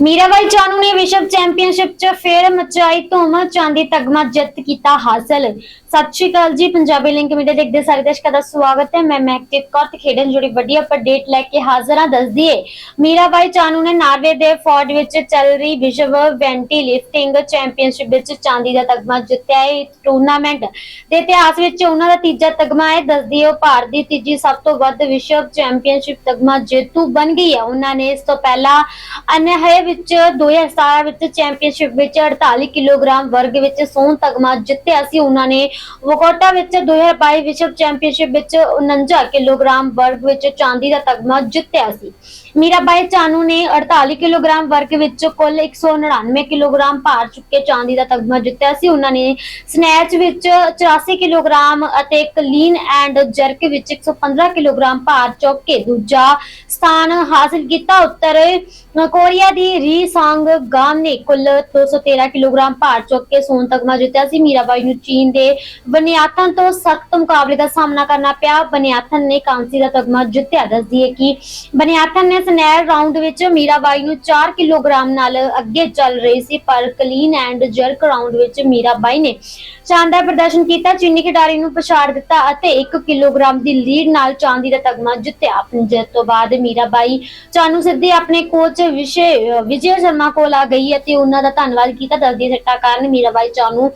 ਮੀਰਾਬਾਈ ਚਾਨੂ ਨੇ ਵਿਸ਼ਵ ਚੈਂਪੀਅਨਸ਼ਿਪ 'ਚ ਫੇਰ ਮਚਾਈ ਧੂਮ, ਚਾਂਦੀ ਤਗਮਾ ਜਿੱਤ ਕੀਤਾ ਹਾਸਲ। ਸਤਿ ਸ਼੍ਰੀ ਅਕਾਲ ਜੀ, ਪੰਜਾਬੀ ਲਿੰਕ ਮੀਡੀਆ ਦੇਖਦੇ ਸਾਰੇ ਦਰਸ਼ਕਾਂ ਦਾ ਸਵਾਗਤ ਹੈ। ਮੈਂ ਮੈਕਟਿਵ ਕੌਰ ਤੇ ਖੇਡਣ ਜੁੜੀ ਵੱਡੀ ਅਪਡੇਟ ਲੈ ਕੇ ਹਾਜ਼ਰ ਹਾਂ। ਦੱਸ ਦਈਏ, ਮੀਰਾਬਾਈ ਚਾਨੂ ਨੇ ਨਾਰਵੇ ਦੇ ਫੋਰਡ ਵਿੱਚ ਚੱਲ ਰਹੀ ਵਿਸ਼ਵ ਵੈਂਟੀ ਲਿਫਟਿੰਗ ਚੈਂਪੀਅਨਸ਼ਿਪ ਵਿੱਚ ਚਾਂਦੀ ਦਾ ਤਗਮਾ ਜਿੱਤਿਆ। ਹੈ ਟੂਰਨਾਮੈਂਟ ਦੇ ਇਤਿਹਾਸ ਵਿੱਚ ਉਹਨਾਂ ਦਾ ਤੀਜਾ ਤਗਮਾ ਹੈ। ਦੱਸ ਦਈਏ ਉਹ ਭਾਰਤ ਦੀ ਤੀਜੀ ਸਭ ਤੋਂ ਵੱਧ ਵਿਸ਼ਵ ਚੈਂਪੀਅਨਸ਼ਿਪ ਤਗਮਾ ਜੇਤੂ ਬਣ ਗਈ ਹੈ। ਉਹਨਾਂ ਨੇ ਇਸ ਤੋਂ ਪਹਿਲਾਂ ਅਨਹੈ ਵਿੱਚ 2017 ਵਿੱਚ ਚੈਂਪੀਅਨਸ਼ਿਪ ਵਿੱਚ 48 ਕਿਲੋਗ੍ਰਾਮ ਵਰਗ ਵਿੱਚ ਸੋਨ ਤਗਮਾ ਜਿੱਤਿਆ ਸੀ। ਉਹਨਾਂ ਨੇ ਵੋਕੋਟਾ ਵਿੱਚ 2022 ਵਿਸ਼ਵ ਚੈਂਪੀਅਨਸ਼ਿਪ ਵਿੱਚ 49 ਕਿਲੋਗ੍ਰਾਮ ਵਰਗ ਵਿੱਚ ਚਾਂਦੀ ਦਾ ਤਗਮਾ ਜਿੱਤਿਆ ਸੀ। ਮੀਰਾਬਾਈ ਚਾਨੂ ਨੇ 48 ਕਿਲੋਗ੍ਰਾਮ ਵਰਗ ਵਿੱਚ ਕੁੱਲ 199 ਕਿਲੋਗ੍ਰਾਮ ਭਾਰ ਚੁੱਕ ਚਾਂਦੀ ਦਾ ਤਗਮਾ ਜਿੱਤਿਆ ਸੀ। ਉਹਨਾਂ ਨੇ ਸਨੈਚ ਵਿੱਚ 84 ਕਿਲੋਗ੍ਰਾਮ ਅਤੇ ਕਲੀਨ ਐਂਡ ਜਰਕ ਵਿੱਚ 115 ਕਿਲੋਗ੍ਰਾਮ ਭਾਰ ਚੁੱਕ ਕੇ ਦੂਜਾ ਸਥਾਨ ਹਾਸਲ ਕੀਤਾ। ਉੱਤਰ ਕੋਰੀਆ ਦੀ ਰੀ ਸਾਂਗ ਗਾਮ ਨੇ ਕੁੱਲ 213 ਕਿਲੋਗ੍ਰਾਮ ਭਾਰ ਚੁੱਕ ਕੇ ਸੋਨ ਤਗਮਾ ਜਿੱਤਿਆ ਸੀ। ਮੀਰਾਬਾਈ ਨੂੰ ਚੀਨ ਦੇ ਬਨਿਆਥਨ ਤੋਂ ਸਖਤ ਮੁਕਾਬਲੇ ਦਾ ਸਾਹਮਣਾ ਕਰਨਾ ਪਿਆ। ਬਨਿਆਥਨ ਨੇ ਕਾਂਸੀ ਦਾ ਤਗਮਾ ਜਿੱਤਿਆ। ਦੱਸਦੀ ਹੈ ਕਿ ਬਨਿਆਥਨ ਨੇ ਸਨੈਰ ਰਾਉਂਡ ਵਿੱਚ ਮੀਰਾਬਾਈ ਨੂੰ 4 ਕਿਲੋਗ੍ਰਾਮ ਨਾਲ ਅੱਗੇ ਚੱਲ ਰਹੀ ਸੀ, ਪਰ ਕਲੀਨ ਐਂਡ ਜਰਕ ਰਾਉਂਡ ਵਿੱਚ ਮੀਰਾਬਾਈ ਨੇ ਸ਼ਾਨਦਾਰ ਪ੍ਰਦਰਸ਼ਨ ਕੀਤਾ, ਚੀਨੀ ਖਿਡਾਰੀ ਨੂੰ ਪਛਾੜ ਦਿੱਤਾ ਅਤੇ 1 ਕਿਲੋਗ੍ਰਾਮ ਦੀ ਲੀਡ ਨਾਲ ਚਾਂਦੀ ਦਾ ਤਗਮਾ ਜਿੱਤਿਆ। ਆਪਣੀ ਜਿੱਤ ਤੋਂ ਬਾਅਦ ਮੀਰਾਬਾਈ ਚਾਨੂ ਸਿੱਧੀ ਆਪਣੇ ਕੋਚ ਵਿਸ਼ੇ, ਵਿਜੇ ਸ਼ਰਮਾ ਕੋਲ ਆ ਗਈ ਅਤੇ ਉਹਨਾਂ ਦਾ ਧੰਨਵਾਦ ਕੀਤਾ। ਦੱਸਦੀ ਸੱਟਾ ਕਾਰਨ ਮੀਰਾਬਾਈ ਚਾਨੂ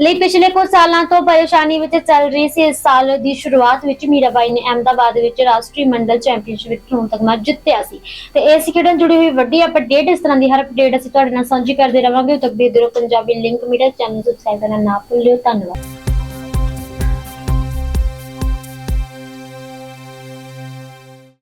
ਲਈ ਪਿਛਲੇ ਕੁਝ ਸਾਲਾਂ ਤੋਂ ਪਰੇਸ਼ਾਨੀ ਵਿੱਚ ਚੱਲ ਰਹੀ ਸੀ। ਇਸ ਸਾਲ ਦੀ ਸ਼ੁਰੂਆਤ ਵਿੱਚ ਮੀਰਾਬਾਈ ਨੇ ਅਹਿਮਦਾਬਾਦ ਵਿੱਚ ਰਾਸ਼ਟਰੀ ਮੰਡਲ ਚੈਂਪੀਅਨਸ਼ਿਪ ਵਿੱਚ ਹੁਣ ਤੱਕ ਜਿੱਤਿਆ ਸੀ। ਤੇ ਇਸ ਖੇਡਾਂ ਜੁੜੀ ਹੋਈ ਵੱਡੀ ਅਪਡੇਟ ਇਸ ਤਰ੍ਹਾਂ ਦੀ ਹਰ ਅਪਡੇਟ ਅਸੀਂ ਤੁਹਾਡੇ ਨਾਲ ਸਾਂਝੀ ਕਰਦੇ ਰਵਾਂਗੇ। ਤੱਕ ਦੇ ਦਿਓ ਪੰਜਾਬੀ ਲਿੰਕ ਮੀਡੀਆ ਚੈਨਲ ਨੂੰ ਸਬਸਕ੍ਰਾਈਬ ਕਰਨਾ ਨਾ ਭੁੱਲਿਓ। ਧੰਨਵਾਦ।